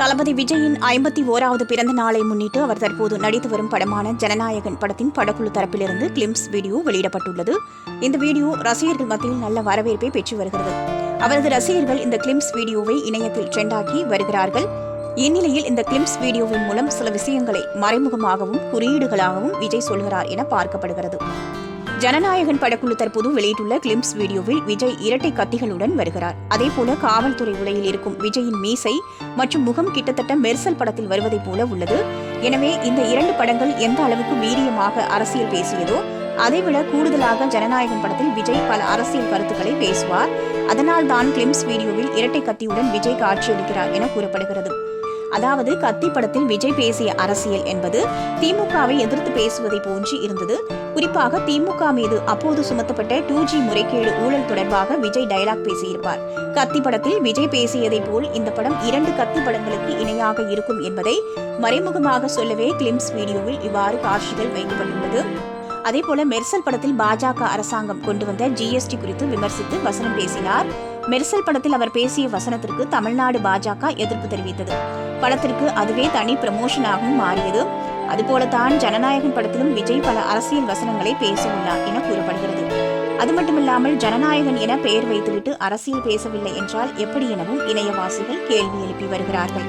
தளபதி விஜயின் ஐம்பத்தி ஓராவது பிறந்த நாளை முன்னிட்டு அவர் தற்போது நடித்து வரும் படமான ஜனநாயகன் படத்தின் படக்குழு தரப்பிலிருந்து கிளிம்ஸ் வீடியோ வெளியிடப்பட்டுள்ளது. இந்த வீடியோ ரசிகர்கள் மத்தியில் நல்ல வரவேற்பை பெற்று வருகிறது. அவரது ரசிகர்கள் இந்த கிளிம்ஸ் வீடியோவை இணையத்தில் ட்ரெண்டாக்கி வருகிறார்கள். இந்நிலையில் இந்த கிளிம்ஸ் வீடியோவின் மூலம் சில விஷயங்களை மறைமுகமாகவும் குறியீடுகளாகவும் விஜய் சொல்கிறார் என பார்க்கப்படுகிறது. ஜனநாயகன் படக்குழு தற்போது வெளியிட்டுள்ள கிளிம்ஸ் வீடியோவில் விஜய் இரட்டை கத்திகளுடன் வருகிறார். அதேபோல காவல்துறை உடையில் இருக்கும் விஜயின் மீசை மற்றும் முகம் கிட்டத்தட்ட மெர்சல் படத்தில் வருவதைப் போல உள்ளது. எனவே இந்த இரண்டு படங்கள் எந்த அளவுக்கு வீரியமாக அரசியல் பேசியதோ அதைவிட கூடுதலாக ஜனநாயகன் படத்தில் விஜய் பல அரசியல் கருத்துக்களை பேசுவார். அதனால் தான் கிளிம்ஸ் வீடியோவில் இரட்டை கத்தியுடன் விஜய் காட்சியளிக்கிறார் என கூறப்படுகிறது. அதாவது கத்தி படத்தில் விஜய் பேசிய அரசியல் என்பது திமுகவை எதிர்த்து பேசுவதை போன்று இருந்தது. குறிப்பாக திமுக மீது அப்போது சுமத்தப்பட்ட டூ ஜி முறைகேடு ஊழல் தொடர்பாக விஜய் டயலாக் பேசியிருப்பார். கத்தி படத்தில் விஜய் பேசியதை போல் இந்த படம் இரண்டு கத்தி படங்களுக்கு இணையாக இருக்கும் என்பதை மறைமுகமாக சொல்லவே கிளிம்ஸ் வீடியோவில் இவ்வாறு காட்சிகள் வைக்கப்பட்டுள்ளது. அதேபோல மெர்சல் படத்தில் பாஜக அரசாங்கம் கொண்டு வந்த ஜிஎஸ்டி குறித்து விமர்சித்து வசனம் பேசினார். மெர்சல் படத்தில் அவர் பேசிய வசனத்திற்கு தமிழ்நாடு பாஜக எதிர்ப்பு தெரிவித்தது. படத்திற்கு அதுவே தனி ப்ரமோஷனாகவும் மாறியது. அதுபோலத்தான் ஜனநாயகன் படத்திலும் விஜய் பல அரசியல் வசனங்களை பேசியுள்ளார் என கூறப்படுகிறது. அது மட்டுமில்லாமல் ஜனநாயகன் என பெயர் வைத்துவிட்டு அரசியல் பேசவில்லை என்றால் எப்படி எனவும் இணையவாசிகள் கேள்வி எழுப்பி வருகிறார்கள்.